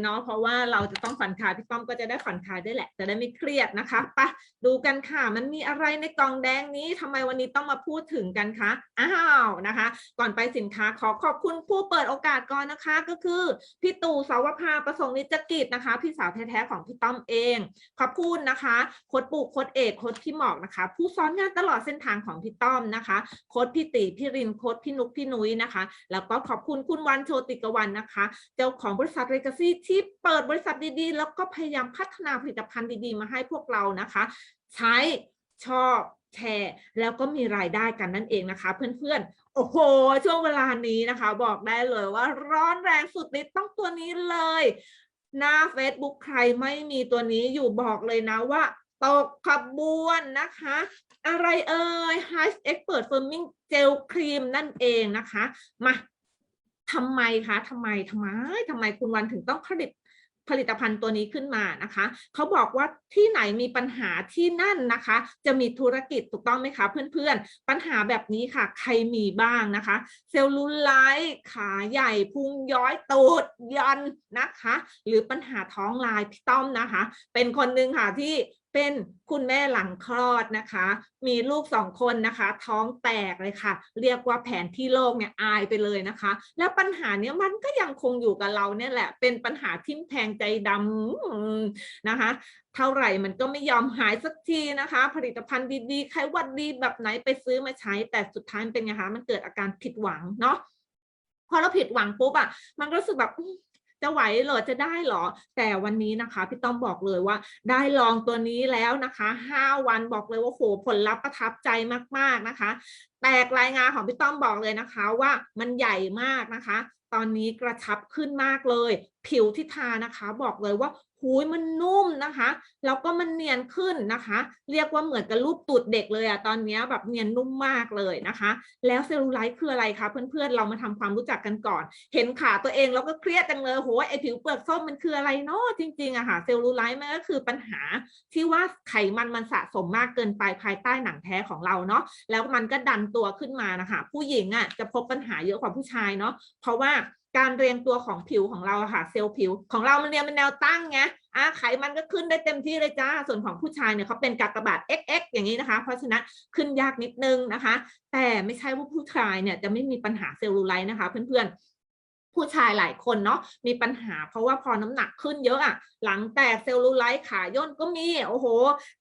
เนาะเพราะว่าเราจะต้องผ่อนคลายพี่ป้อมก็จะได้ผ่อนคลายด้วยแหละ จะได้ไม่เครียดนะคะไปะดูกันค่ะมันมีอะไรในกล่องแดงนี้ทำไมวันนี้ต้องมาพูดถึงกันคะอ้าวนะคะ ก่อนไปสินค้าขอขอบคุณผู้เปิดโอกาสก่อนนะคะ ก็คือพี่ตู่สาวภาประสงค์นิจกิจนะคะ พี่สาวแท้ๆของพี่ต้อมเอง ขอบคุณนะคะโค้ดปู่โค้ดเอกโค้ดพี่หมอกนะคะ ผู้สอนงานตลอดเส้นทางของพี่ต้อมนะคะโค้ดพี่ติพี่รินโค้ดพี่นุกพี่นุ้ยนะคะ แล้วก็ขอบคุณคุณวันโชติกวันนะคะ เจ้าของบริษัทเรกซี่ที่เปิดบริษัทดีๆ แล้วก็พยายามพัฒนาผลิตภัณฑ์ดีๆ มาให้พวกเรานะคะ ใช้ชอบแชร์แล้วก็มีรายได้กันนั่นเองนะคะ เพื่อนๆ โอ้โห ช่วงเวลานี้นะคะ บอกได้เลยว่าร้อนแรงสุดฤทธิ์ต้องตัวนี้เลย หน้า Facebook ใครไม่มีตัวนี้อยู่บอกเลยนะว่าตกขบวนนะคะ อะไรเอ่ย High Expert Firming Gel Cream นั่นเองนะคะ มา ทำไมคะทำไมทำไมทำไมคุณวันถึงต้องผลิตผลิตภัณฑ์ตัวนี้ขึ้นมานะคะเขาบอกว่าที่ไหนมีปัญหาที่นั่นนะคะ จะมีธุรกิจถูกต้องไหมคะเพื่อนๆ ปัญหาแบบนี้ค่ะ ใครมีบ้างนะคะ เซลลูไลท์ขาใหญ่พุงย้อยตูดยันนะคะ หรือปัญหาท้องลายพี่ต้อมนะคะ เป็นคนหนึ่งค่ะที่ เป็นคุณแม่หลังคลอดนะคะ มีลูกสองคนนะคะ ท้องแตกเลยค่ะ เรียกว่าแผนที่โลกเนี่ยอายไปเลยนะคะ แล้วปัญหาเนี้ยมันก็ยังคงอยู่กับเราเนี่ยแหละ เป็นปัญหาทิ่มแทงใจดำนะคะ เท่าไหร่มันก็ไม่ยอมหายสักทีนะคะ ผลิตภัณฑ์ดีๆใครวัดดีแบบไหนไปซื้อมาใช้ แต่สุดท้ายมันเป็นไงคะมันเกิดอาการผิดหวังเนาะพอเราผิดหวังปุ๊บอะมันก็รู้สึกแบบ จะไหวเหรอจะได้เหรอ แต่วันนี้นะคะพี่ต้อมบอกเลยว่า ได้ลองตัวนี้แล้วนะคะห้าวันบอกเลยว่าโหผลลัพธ์ประทับใจมากๆนะคะ แตกรายงานของพี่ต้อมบอกเลยนะคะว่ามันใหญ่มากนะคะ ตอนนี้กระชับขึ้นมากเลย ผิวที่ทานะคะ บอกเลยว่า หูยมันนุ่มนะคะ แล้วก็มันเนียนขึ้นนะคะ เรียกว่าเหมือนกับรูปตูดเด็กเลยอะตอนนี้แบบเนียนนุ่มมากเลยนะคะ แล้วเซลลูไลท์คืออะไรคะเพื่อนๆเรามาทำความรู้จักกันก่อน เห็นขาตัวเองแล้วก็เครียดจังเลยโหไอผิวเปลือกส้มมันคืออะไรเนาะจริงๆอะค่ะเซลลูไลท์มันก็คือปัญหาที่ว่าไขมันมันสะสมมากเกินไปภายใต้หนังแท้ของเราเนาะแล้วมันก็ดันตัวขึ้นมานะคะ ผู้หญิงอะจะพบปัญหาเยอะกว่าผู้ชายเนาะเพราะว่า การเรียงตัวของผิวของเราค่ะเซลล์ผิว ของเรามันเรียงเป็นแนวตั้งไงอะไขมันก็ขึ้นได้เต็มที่เลยจ้า ส่วนของผู้ชายเนี่ยเขาเป็นกากบาท XX อย่างนี้นะคะ เพราะฉะนั้นขึ้นยากนิดนึงนะคะ แต่ไม่ใช่ว่าผู้ชายเนี่ยจะไม่มีปัญหาเซลลูไลท์นะคะ เพื่อนๆ ผู้ชายหลายคนเนาะมีปัญหาเพราะว่าพอน้ำหนักขึ้นเยอะอะหลังแตกเซลลูไลท์ขาย่นก็มีโอ้โห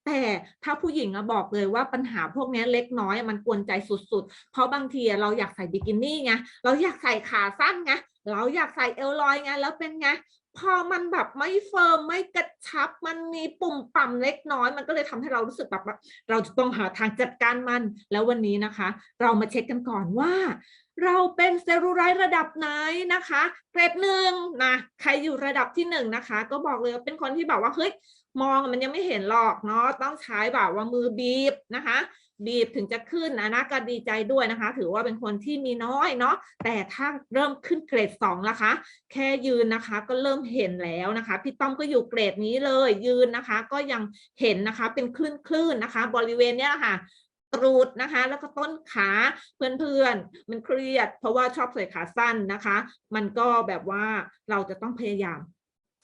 แต่ถ้าผู้หญิงอะบอกเลยว่าปัญหาพวกนี้เล็กน้อยมันกวนใจสุดๆ เพราะบางทีเราอยากใส่บิกินี่ไงเราอยากใส่ขาสั้นไงเราอยากใส่เอลลอยไงแล้วเป็นไงพอมันแบบไม่เฟิร์มไม่กระชับมันมีปุ่มต่ำเล็กน้อย มันก็เลยทำให้เรารู้สึกแบบเราจะต้องหาทางจัดการมัน แล้ววันนี้นะคะ เรามาเช็คกันก่อนว่า เราเป็นเซลลูไลท์ระดับไหนนะคะ เกรดหนึ่งนะใครอยู่ระดับที่หนึ่งนะคะ ก็บอกเลยเป็นคนที่แบบว่าเฮ้ยมองมันยังไม่เห็นหรอกเนาะต้องใช้แบบว่ามือบีบนะคะ บีบถึงจะขึ้นนะนะก็ดีใจด้วยนะคะ ถือว่าเป็นคนที่มีน้อยเนาะแต่ถ้าเริ่มขึ้นเกรดสองละคะ แค่ยืนนะคะก็เริ่มเห็นแล้วนะคะพี่ต้อมก็อยู่เกรดนี้เลยยืนนะคะ ก็ยังเห็นนะคะเป็นคลื่นคลื่นๆนะคะ บริเวณเนี้ยค่ะ รูดนะคะ แล้วก็ต้นขาเพื่อนๆ มันเครียด เพราะว่าชอบใส่ขาสั้นนะคะ มันก็แบบว่าเราจะต้องพยายาม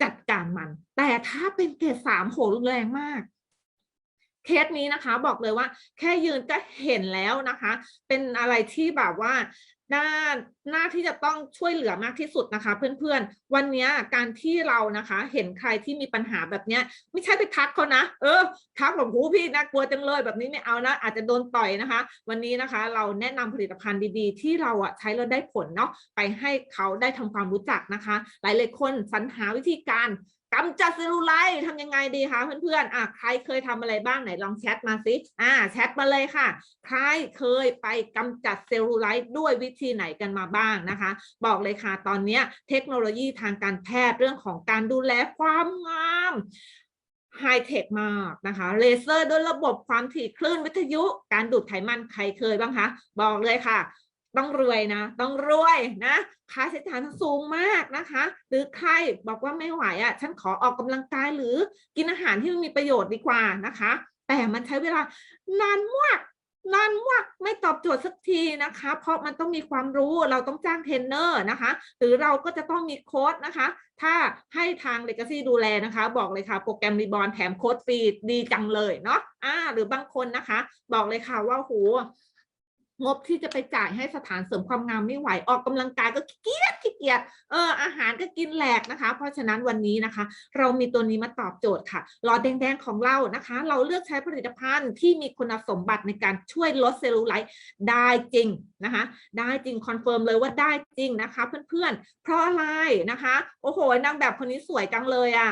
จัดการมัน แต่ถ้าเป็นเกรดสามโหรุนแรงมาก เคสนี้นะคะบอกเลยว่า แค่ยืนก็เห็นแล้วนะคะ เป็นอะไรที่แบบว่าหน่าหน่าที่จะต้องช่วยเหลือมากที่สุดนะคะ เพื่อนๆ วันนี้การที่เรานะคะ เห็นใครที่มีปัญหาแบบเนี้ย ไม่ใช่ไปทักเขานะ เออ ทักแบบหูพี่น่ากลัวจังเลยแบบนี้ไม่เอานะ อาจจะโดนต่อยนะคะ วันนี้นะคะ เราแนะนำผลิตภัณฑ์ดีๆ ที่เราอะใช้แล้วได้ผลเนาะไปให้เขาได้ทำความรู้จักนะคะ หลายๆคนสรรหาวิธีการ กำจัดเซลลูไลท์ทำยังไงดีคะเพื่อนๆอะใครเคยทำอะไรบ้างไหนลองแชทมาสิอ่าแชทมาเลยค่ะ ใครเคยไปกำจัดเซลลูไลท์ด้วยวิธีไหนกันมาบ้างนะคะ บอกเลยค่ะ ตอนนี้เทคโนโลยีทางการแพทย์เรื่องของการดูแลความงามไฮเทคมากนะคะ เลเซอร์ด้วยระบบความถี่คลื่นวิทยุ การดูดไขมันใครเคยบ้างคะ บอกเลยค่ะ ต้องรวยนะ ต้องรวยนะค่าใช้จ่ายสูงมากนะคะ หรือใครบอกว่าไม่ไหวอะ ฉันขอออกกำลังกายหรือกินอาหารที่มันมีประโยชน์ดีกว่านะคะ แต่มันใช้เวลานานมากนั่นว่าไม่ตอบโจทย์สักทีนะคะ เพราะมันต้องมีความรู้เราต้องจ้างเทรนเนอร์นะคะ หรือเราก็จะต้องมีโค้ดนะคะ ถ้าให้ทาง Legacy ดูแลนะคะ บอกเลยค่ะโปรแกรมรีบอ r แถมโค้ดฟรีดีจังเลยเนาะอ่าหรือบางคนนะคะ บอกเลยค่ะว่าโห งบที่จะไปจ่ายให้สถานเสริมความงามไม่ไหวออกกำลังกายก็ขี้เกียจขี้เกียจเอออาหารก็กินแหลกนะคะ เพราะฉะนั้นวันนี้นะคะ เรามีตัวนี้มาตอบโจทย์ค่ะหลอดแดงๆของเรานะคะ เราเลือกใช้ผลิตภัณฑ์ที่มีคุณสมบัติในการช่วยลดเซลลูไลท์ได้จริงนะคะได้จริงคอนเฟิร์มเลยว่าได้จริงนะคะ เพื่อนๆ เพราะอะไรนะคะ โอ้โหนางแบบคนนี้สวยจังเลยอะ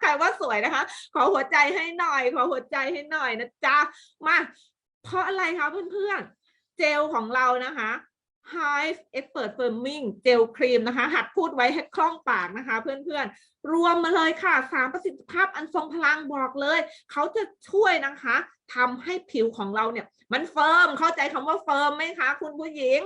ใครว่าสวยนะคะ ขอหัวใจให้หน่อย ขอหัวใจให้หน่อยนะจ๊ะมาเพราะอะไรคะเพื่อนๆ เจลของเรานะคะ Hive Expert Firming เจลครีมนะคะ หัดพูดไว้ให้คล่องปากนะคะ เพื่อนๆ รวมมาเลยค่ะสามประสิทธิภาพอันทรงพลังบอกเลย เขาจะช่วยนะคะทำให้ผิวของเราเนี่ย มันเฟิร์มเข้าใจคำว่าเฟิร์มไหมคะคุณผู้หญิง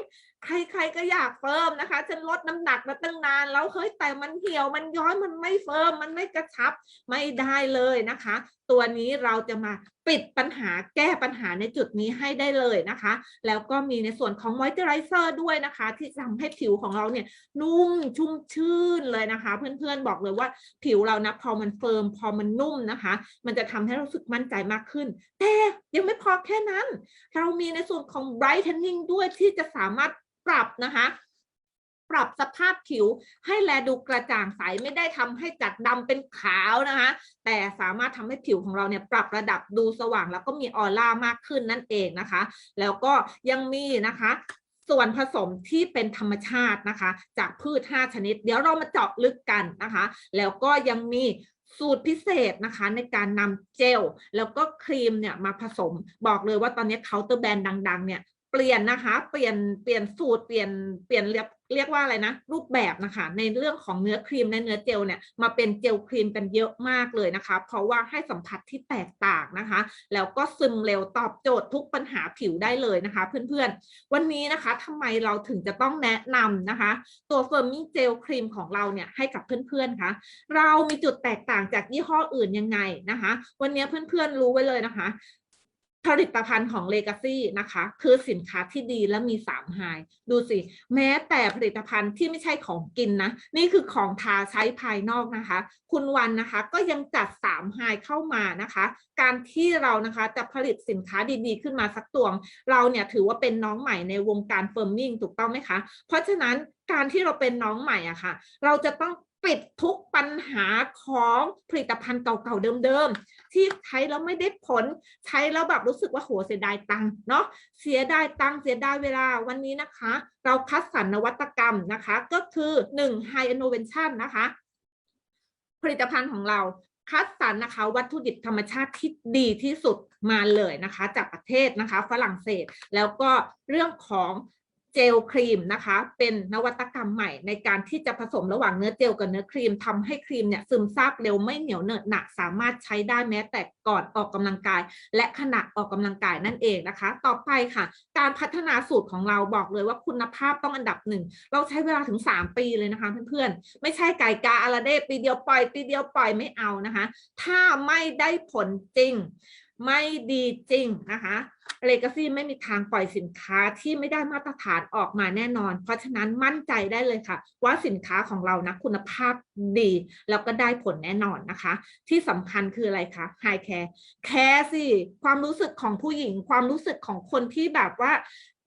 ใครๆก็อยากเฟิร์มนะคะฉันลดน้ำหนักมาตั้งนานแล้วเฮ้ยแต่มันเหี่ยวมันย้อยมันไม่เฟิร์มมันไม่กระชับไม่ได้เลยนะคะตัวนี้เราจะมาปิดปัญหาแก้ปัญหาในจุดนี้ให้ได้เลยนะคะ แล้วก็มีในส่วนของมอยเจอไรเซอร์ด้วยนะคะ ที่ทำให้ผิวของเราเนี่ยนุ่มชุ่มชื่นเลยนะคะ เพื่อนๆบอกเลยว่าผิวเรานะพอมันเฟิร์มพอมันนุ่มนะคะ มันจะทำให้เราสึกมั่นใจมากขึ้น แต่ยังไม่พอแค่นั้น เรามีในส่วนของ brightening ด้วยที่จะสามารถปรับนะคะ ปรับสภาพผิวให้แลดูกระจ่างใสไม่ได้ทำให้จากดำเป็นขาวนะคะ แต่สามารถทำให้ผิวของเราเนี่ยปรับระดับดูสว่าง แล้วก็มีออร่ามากขึ้นนั่นเองนะคะ แล้วก็ยังมีนะคะส่วนผสมที่เป็นธรรมชาตินะคะ จากพืช 5 ชนิด เดี๋ยวเรามาเจาะลึกกันนะคะ แล้วก็ยังมีสูตรพิเศษนะคะในการนำเจลแล้วก็ครีมเนี่ยมาผสมบอกเลยว่าตอนนี้เคาน์เตอร์แบรนด์ดัง ๆ เนี่ย เปลี่ยนนะคะ เปลี่ยนเปลี่ยนสูตรเปลี่ยนเปลี่ยนเรียกเรียกว่าอะไรนะ รูปแบบนะคะ ในเรื่องของเนื้อครีมและเนื้อเจลเนี่ยมาเป็นเจลครีมกันเยอะมากเลยนะคะ เพราะว่าให้สัมผัสที่แตกต่างนะคะ แล้วก็ซึมเร็วตอบโจทย์ทุกปัญหาผิวได้เลยนะคะ เพื่อนๆ วันนี้นะคะทำไมเราถึงจะต้องแนะนำนะคะ ตัวเฟิร์มมิ่เจลครีมของเราเนี่ยให้กับเพื่อนๆคะเรามีจุดแตกต่างจากยี่ห้ออื่นยังไงนะคะ วันนี้เพื่อนๆรู้ไว้เลยนะคะ ผลิตภัณฑ์ของ Legacy นะคะ คือสินค้าที่ดีและมี3ไฮดูสิ แม้แต่ผลิตภัณฑ์ที่ไม่ใช่ของกินนะ นี่คือของทาใช้ภายนอกนะคะ คุณวันนะคะก็ยังจัด3ไฮเข้ามานะคะ การที่เรานะคะจะผลิตสินค้าดีๆ ขึ้นมาสักตัวเราเนี่ยถือว่าเป็นน้องใหม่ในวงการเฟิร์มมิ่งถูกต้องไหมคะ เพราะฉะนั้นการที่เราเป็นน้องใหม่อะค่ะ เราจะต้อง ปิดทุกปัญหาของผลิตภัณฑ์เก่าๆเดิมๆ ที่ใช้แล้วไม่ได้ผลใช้แล้วแบบรู้สึกว่าโหเสียดายตังค์เนาะเสียดายตังค์เสียดายเวลาวันนี้นะคะ เราคัดสรรนวัตกรรมนะคะ ก็คือ1 High Innovation นะคะ ผลิตภัณฑ์ของเราคัดสรรนะคะ วัตถุดิบธรรมชาติที่ดีที่สุดมาเลยนะคะ จากประเทศนะคะฝรั่งเศสแล้วก็เรื่องของ เจลครีมนะคะ เป็นนวัตกรรมใหม่ในการที่จะผสมระหว่างเนื้อเจลกับเนื้อครีมทำให้ครีมเนี่ยซึมซาบเร็วไม่เหนียวเหนอะหนักสามารถใช้ได้แม้แต่ก่อนออกกำลังกาย และขณะออกกำลังกายนั่นเองนะคะ ต่อไปค่ะ การพัฒนาสูตรของเราบอกเลยว่าคุณภาพต้องอันดับหนึ่งเราใช้เวลาถึง 3 ปีเลยนะคะเพื่อนๆ ไม่ใช่ไก่กาอาราเดปีเดียวปล่อยปีเดียวปล่อยไม่เอานะคะ ถ้าไม่ได้ผลจริง ไม่ดีจริงนะคะเลกาซี่ไม่มีทางปล่อยสินค้าที่ไม่ได้มาตรฐานออกมาแน่นอน เพราะฉะนั้นมั่นใจได้เลยค่ะ ว่าสินค้าของเรานะคุณภาพดี แล้วก็ได้ผลแน่นอนนะคะ ที่สำคัญคืออะไรคะไฮแคร์แคร์สิความรู้สึกของผู้หญิง ความรู้สึกของคนที่แบบว่า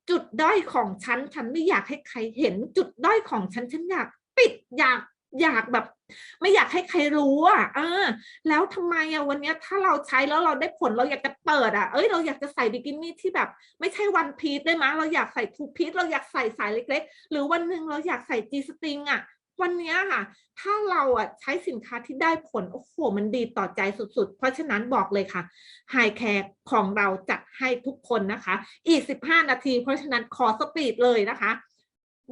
จุดด้อยของฉัน ฉันไม่อยากให้ใครเห็น จุดด้อยของฉันฉันอยากปิดอยาก อยากแบบ ไม่อยากให้ใครรู้อะเออ แล้วทำไมอะวันนี้ถ้าเราใช้แล้วเราได้ผลเราอยากจะเปิดอะเอ้ยเราอยากจะใส่บิกินี่ที่แบบ ไม่ใช่วันพีซได้ไหมยเราอยากใส่ทูพีซเราอยากใส่สายเล็ก ๆ หรือวันหนึ่งเราอยากใส่จีสติงอะวันนี้ค่ะ ถ้าเราอะใช้สินค้าที่ได้ผล โอ้โห มันดีต่อใจสุดๆ เพราะฉะนั้นบอกเลยค่ะไฮแคร์ของเราจัดให้ทุกคนนะคะ อีก 15 นาที เพราะฉะนั้นขอสปีดเลยนะคะ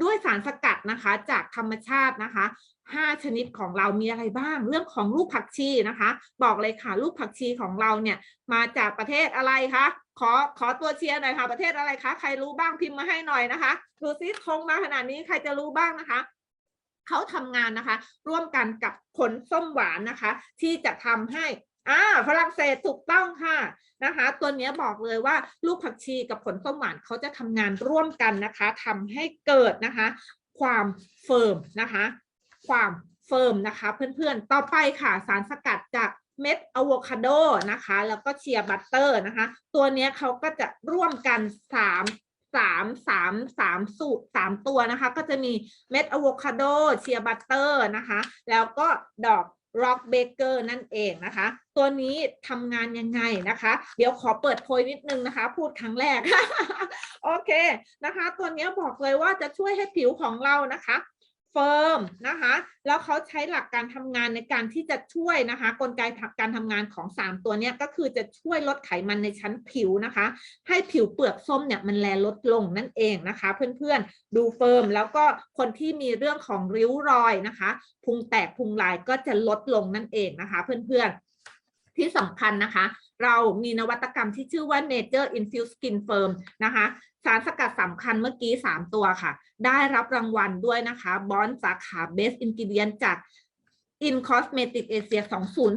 ด้วยสารสกัดนะคะ จากธรรมชาตินะคะ ห้าชนิดของเรามีอะไรบ้าง เรื่องของลูกผักชีนะคะ บอกเลยค่ะลูกผักชีของเราเนี่ยมาจากประเทศอะไรคะขอขอตัวเชียร์หน่อยค่ะประเทศอะไรคะใครรู้บ้างพิมพ์มาให้หน่อยนะคะดูซิทงมาขนาดนี้ใครจะรู้บ้างนะคะเขาทำงานนะคะ ร่วมกันกับผลส้มหวานนะคะ ที่จะทำให้อ่าฝรั่งเศสถูกต้องค่ะนะคะ ตัวนี้บอกเลยว่าลูกผักชีกับผลส้มหวานเขาจะทำงานร่วมกันนะคะทำให้เกิดนะคะ ความเฟิร์มนะคะ ความเฟิร์มนะคะ เพื่อนๆ ต่อไปค่ะสารสกัดจากเม็ดอะโวคาโดนะคะ แล้วก็เชียร์บัตเตอร์นะคะ ตัวนี้เขาก็จะร่วมกันสามสามสามสามสูตรสามตัวนะคะ ก็จะมีเม็ดอะโวคาโดเชียร์บัตเตอร์นะคะ แล้วก็ดอกร็อกเบเกอร์นั่นเองนะคะ ตัวนี้ทำงานยังไงนะคะ เดี๋ยวขอเปิดโพยนิดนึงนะคะ พูดครั้งแรก โอเคนะคะ ตัวนี้บอกเลยว่าจะช่วยให้ผิวของเรานะคะ เฟิร์มนะคะแล้วเขาใช้หลักการทำงานในการที่จะช่วยนะคะ กลไกการทำงานของ 3 ตัวนี้ก็คือจะช่วยลดไขมันในชั้นผิวนะคะ ให้ผิวเปลือกส้มเนี่ยมันแลลดลงนั่นเองนะคะ เพื่อนๆดูเฟิร์มแล้วก็คนที่มีเรื่องของริ้วรอยนะคะ พุงแตกพุงลายก็จะลดลงนั่นเองนะคะ เพื่อนๆ ที่สำคัญนะคะ เรามีนวัตกรรมที่ชื่อว่า Nature Infused Skin Firm นะคะ สารสกัดสำคัญเมื่อกี้ 3 ตัวค่ะ ได้รับรางวัลด้วยนะคะ บอนสาขา Best Ingredient จาก In Cosmetic Asia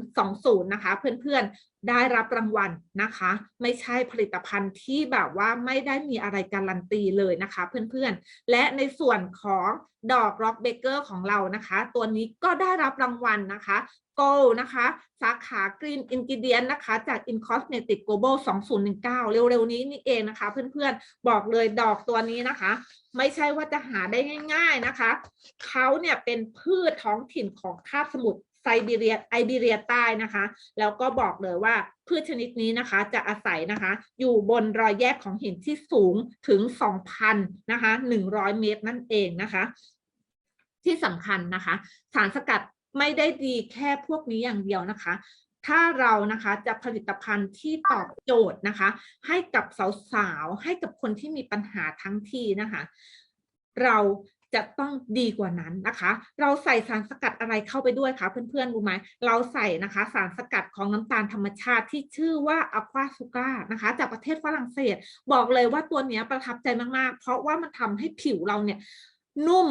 2020 นะคะ เพื่อนได้รับรางวัลนะคะ ไม่ใช่ผลิตภัณฑ์ที่แบบว่าไม่ได้มีอะไรการันตีเลยนะคะ เพื่อนๆ และในส่วนของดอกร็อกเบเกอร์ของเรานะคะ ตัวนี้ก็ได้รับรางวัลนะคะโกลนะคะ สาขา Green Ingredient นะคะ จาก In Cosmetic Global 2019 เร็วๆ นี้นี่เองนะคะ เพื่อนๆ บอกเลยดอกตัวนี้นะคะ ไม่ใช่ว่าจะหาได้ง่าย ๆนะคะ เขาเนี่ยเป็นพืชท้องถิ่นของคาบสมุทร ไซบีเรียไอบีเรียใต้นะคะ แล้วก็บอกเลยว่าพืชชนิดนี้นะคะจะอาศัยนะคะ อยู่บนรอยแยกของหินที่สูงถึง 2,000นะคะ100 เมตรนั่นเองนะคะ ที่สำคัญนะคะ สารสกัดไม่ได้ดีแค่พวกนี้อย่างเดียวนะคะถ้าเรานะคะจะผลิตภัณฑ์ที่ตอบโจทย์นะคะ ให้กับสาวๆให้กับคนที่มีปัญหาทั้งทีนะคะ เรา จะต้องดีกว่านั้นนะคะ เราใส่สารสกัดอะไรเข้าไปด้วยคะเพื่อนๆรู้ไหมเราใส่นะคะสารสกัดของน้ำตาลธรรมชาติที่ชื่อว่าอะควาซูก้านะคะ จากประเทศฝรั่งเศส บอกเลยว่าตัวนี้ประทับใจมากๆ เพราะว่ามันทำให้ผิวเราเนี่ยนุ่ม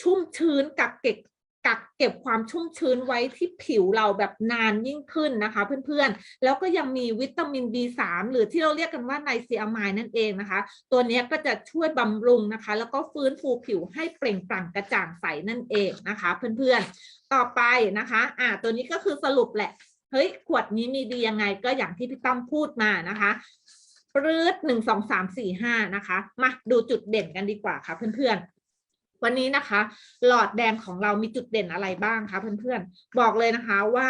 ชุ่มชื้นกักเก็บ กักเก็บความชุ่มชื้นไว้ที่ผิวเราแบบนานยิ่งขึ้นนะคะ เพื่อนๆ แล้วก็ยังมีวิตามิน B3 หรือที่เราเรียกกันว่าไนซีอะไมด์นั่นเองนะคะ ตัวนี้ก็จะช่วยบำรุงนะคะ แล้วก็ฟื้นฟูผิวให้เปล่งปลั่งกระจ่างใสนั่นเองนะคะ เพื่อนๆ ต่อไปนะคะ อ่าตัวนี้ก็คือสรุปแหละ เฮ้ย ขวดนี้มีดียังไงก็อย่างที่พี่ต้อมพูดมานะคะปรืดหนึ่งสองสามสี่ห้านะคะ มาดูจุดเด่นกันดีกว่าค่ะเพื่อนๆ วันนี้นะคะ หลอดแดงของเรามีจุดเด่นอะไรบ้างคะเพื่อนๆ บอกเลยนะคะว่า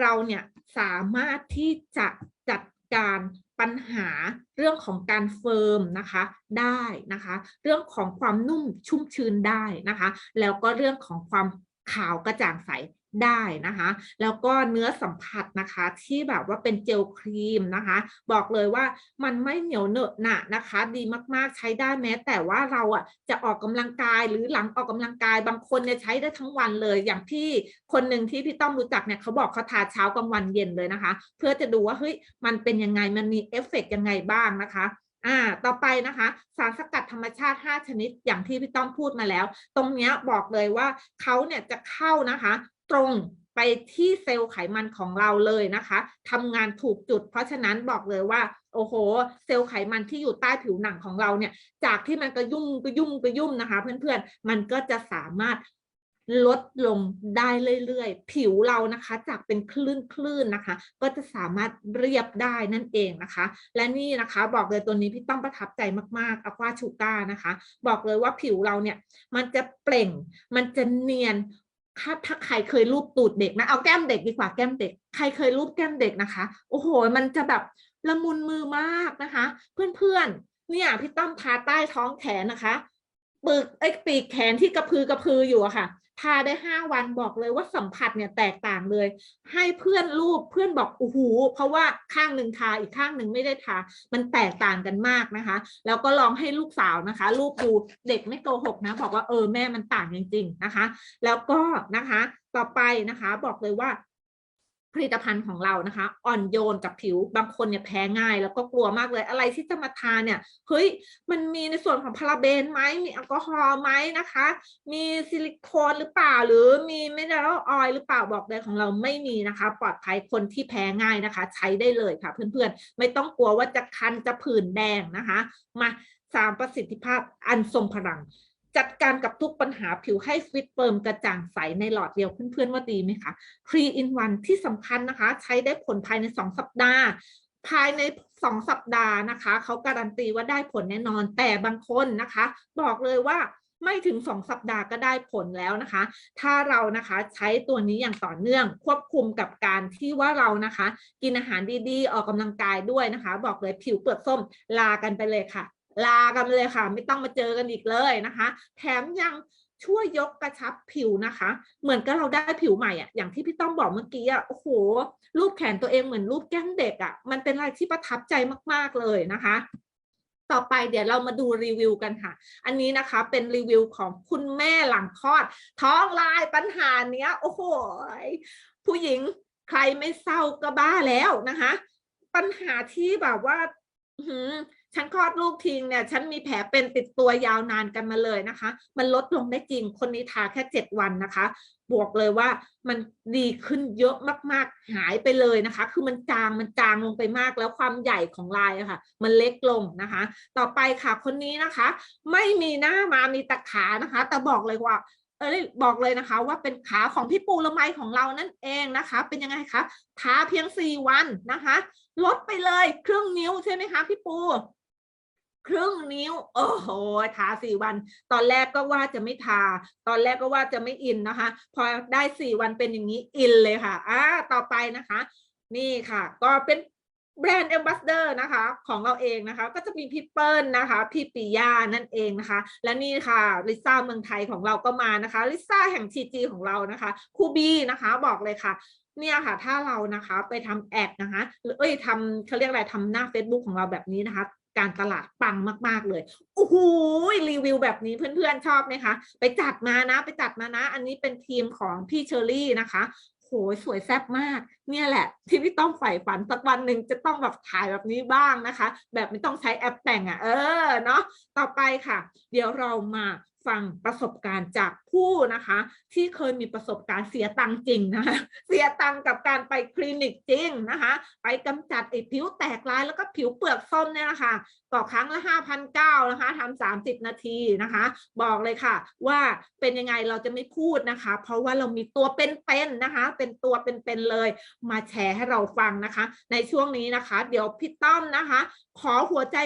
เราเนี่ยสามารถที่จะจัดการปัญหาเรื่องของการเฟิร์มนะคะได้นะคะ เรื่องของความนุ่มชุ่มชื้นได้นะคะ แล้วก็เรื่องของความขาวกระจ่างใส ได้นะคะ แล้วก็เนื้อสัมผัสนะคะที่แบบว่าเป็นเจลครีมนะคะ บอกเลยว่ามันไม่เหนียวเหนอะหนะนะคะ ดีมากๆใช้ได้แม้ แต่ว่าเราอะจะออกกำลังกายหรือหลังออกกำลังกายบางคนเนี่ยใช้ได้ทั้งวันเลย อย่างที่คนหนึ่งที่พี่ต้อมรู้จักเนี่ยเขาบอกเขาทาเช้ากลางวันเย็นเลยนะคะ เพื่อจะดูว่าเฮ้ยมันเป็นยังไงมันมีเอฟเฟกต์ยังไงบ้างนะคะอ่า ต่อไปนะคะ สารสกัดธรรมชาติ 5 ชนิดอย่างที่พี่ต้อมพูดมาแล้ว ตรงเนี้ยบอกเลยว่าเขาเนี่ยจะเข้านะคะ ตรงไปที่เซลล์ไขมันของเราเลยนะคะทำงานถูกจุด เพราะฉะนั้นบอกเลยว่า โอ้โห เซลล์ไขมันที่อยู่ใต้ผิวหนังของเราเนี่ย จากที่มันกระยุ่มกระยุ่มกระยุ่มนะคะ เพื่อนๆ มันก็จะสามารถลดลงได้เรื่อยๆ ผิวเรานะคะ จากเป็นคลื่นคลื่นๆนะคะ ก็จะสามารถเรียบได้นั่นเองนะคะ และนี่นะคะบอกเลยตัวนี้พี่ต้องประทับใจมากๆอควาชูก้านะคะ บอกเลยว่าผิวเราเนี่ย มันจะเปล่ง มันจะเนียน ถ้าถ้าใครเคยรูปตูดเด็กนะเอาแก้มเด็กดีกว่าแก้มเด็ก ใครเคยรูปแก้มเด็กนะคะ โอ้โห มันจะแบบละมุนมือมากนะคะ เพื่อนๆเนี่ยพี่ต้อมทาใต้ท้องแขนนะคะ ปึกไอ้ปีกแขนที่กระพือกระพืออยู่อะค่ะ ทาได้ห้าวันบอกเลยว่าสัมผัสเนี่ยแตกต่างเลย ให้เพื่อนรูปเพื่อนบอกโอ้โหเพราะว่าข้างหนึ่งทาอีกข้างหนึ่งไม่ได้ทา มันแตกต่างกันมากนะคะ แล้วก็ลองให้ลูกสาวนะคะ รูปดูเด็กไม่โกหกนะ บอกว่าเออแม่มันต่างจริง ๆนะคะ แล้วก็นะคะ ต่อไปนะคะ บอกเลยว่า ผลิตภัณฑ์ของเรานะคะ อ่อนโยนกับผิวบางคนเนี่ยแพ้ง่าย แล้วก็กลัวมากเลยอะไรที่จะมาทานเนี่ยเฮ้ยมันมีในส่วนของพาราเบนไหมมีแอลกอฮอล์ไหมนะคะ มีซิลิโคนหรือเปล่า หรือมีเมเนอรัลออยล์หรือเปล่าบอกเลยของเราไม่มีนะคะ ปลอดภัยคนที่แพ้ง่ายนะคะ ใช้ได้เลยค่ะ เพื่อนๆ ไม่ต้องกลัวว่าจะคันจะผื่นแดงนะคะ มาสามประสิทธิภาพอันทรงพลัง จัดการกับทุกปัญหาผิวให้ฟิตเฟิร์มกระจ่างใสในหลอดเดียวเพื่อนๆว่าดีไหมคะ3 in 1ที่สำคัญนะคะ ใช้ได้ผลภายใน 2 สัปดาห์ภายใน 2 สัปดาห์นะคะ เขาการันตีว่าได้ผลแน่นอน แต่บางคนนะคะ บอกเลยว่าไม่ถึง 2 สัปดาห์ก็ได้ผลแล้วนะคะ ถ้าเรานะคะใช้ตัวนี้อย่างต่อเนื่องควบคุมกับการที่ว่าเรานะคะ กินอาหารดีๆ ออกกำลังกายด้วยนะคะ บอกเลยผิวเปลือกส้มลากันไปเลยค่ะ ลากันเลยค่ะ ไม่ต้องมาเจอกันอีกเลยนะคะ แถมยังช่วยยกกระชับผิวนะคะ เหมือนกับเราได้ผิวใหม่อะอย่างที่พี่ต้อมบอกเมื่อกี้อะโอ้โห รูปแขนตัวเองเหมือนรูปแก้มเด็กอะมันเป็นอะไรที่ประทับใจมาก ๆ เลยนะคะ ต่อไปเดี๋ยวเรามาดูรีวิวกันค่ะ อันนี้นะคะเป็นรีวิวของคุณแม่หลังคลอด ท้องลายปัญหาเนี้ย โอ้โห ผู้หญิงใครไม่เศร้าก็บ้าแล้วนะคะ ปัญหาที่แบบว่าหื ฉันคลอดลูกทิ้งเนี่ยฉันมีแผลเป็นติดตัวยาวนานกันมาเลยนะคะ มันลดลงได้จริงคนนี้ทาแค่เจ็ดวันนะคะ บวกเลยว่ามันดีขึ้นเยอะมากๆหายไปเลยนะคะ คือมันจางมันจางลงไปมากแล้วความใหญ่ของลายอะค่ะ มันเล็กลงนะคะ ต่อไปค่ะคนนี้นะคะ ไม่มีหน้ามามีแต่ขานะคะ แต่บอกเลยว่าเออบอกเลยนะคะว่าเป็นขาของพี่ปูละไมของเรานั่นเองนะคะ เป็นยังไงคะทาเพียงสี่วันนะคะ ลดไปเลยครึ่งนิ้วใช่ไหมคะพี่ปู ครึ่งนิ้ว โอ้โหทาสี่วัน ตอนแรกก็ว่าจะไม่ทา ตอนแรกก็ว่าจะไม่อินนะคะ พอได้สี่วันเป็นอย่างนี้อินเลยค่ะอ่าต่อไปนะคะ นี่ค่ะ ก็เป็นแบรนด์ a อ b บัสเดอร์นะคะของเราเองนะคะ ก็จะมีพี่เปิ้ลนะคะ พี่ปิยานั่นเองนะคะ และนี่ค่ะลิซ่าเมืองไทยของเราก็มานะคะลิซ่าแห่งทีจีของเรานะคะครูบีนะคะบอกเลยค่ะเนี่ยค่ะ ถ้าเรานะคะไปทำแอดนะคะหรือเอ้ยทำเขาเรียกอะไรทำหน้า Facebook ของเราแบบนี้นะคะ การตลาดปังมาก ๆ เลย โอ้โหรีวิวแบบนี้เพื่อนๆชอบไหมคะ ไปจัดมานะ ไปจัดมานะ อันนี้เป็นทีมของพี่เชอรี่นะคะโหสวยแซ่บมาก เนี่ยแหละ ที่พี่ต้องใฝ่ฝันสักวันหนึ่งจะต้องแบบถ่ายแบบนี้บ้างนะคะ แบบไม่ต้องใช้แอปแต่งอะ เออเนาะต่อไปค่ะ เดี๋ยวเรามา ฟังประสบการณ์จากผู้นะคะ ที่เคยมีประสบการณ์เสียตังจริงนะคะเสียตังกับการไปคลินิกจริงนะคะ ไปกำจัดไอ้ผิวแตกลายแล้วก็ผิวเปลือกส้มเนี่ยนะคะก็ครั้งละห้าพันเก้านะคะทำสามสิบนาทีนะคะ บอกเลยค่ะ ว่าเป็นยังไงเราจะไม่พูดนะคะ เพราะว่าเรามีตัวเป็นๆนะคะ เป็นตัวเป็นๆเลย มาแชร์ให้เราฟังนะคะ ในช่วงนี้นะคะ เดี๋ยวพี่ต้อมนะคะ ขอหัวใจ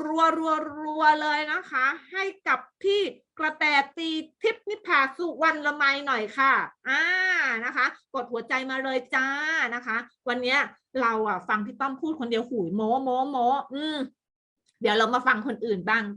รัวรัวรัวเลยนะคะ ให้กับพี่กระแตตีทิพนิพาสุวรรณละไมหน่อยค่ะอ่านะคะ กดหัวใจมาเลยจ้านะคะ วันนี้เราอะฟังพี่ต้อมพูดคนเดียวหูยโมโมโมอืมเดี๋ยวเรามาฟังคนอื่นบ้าง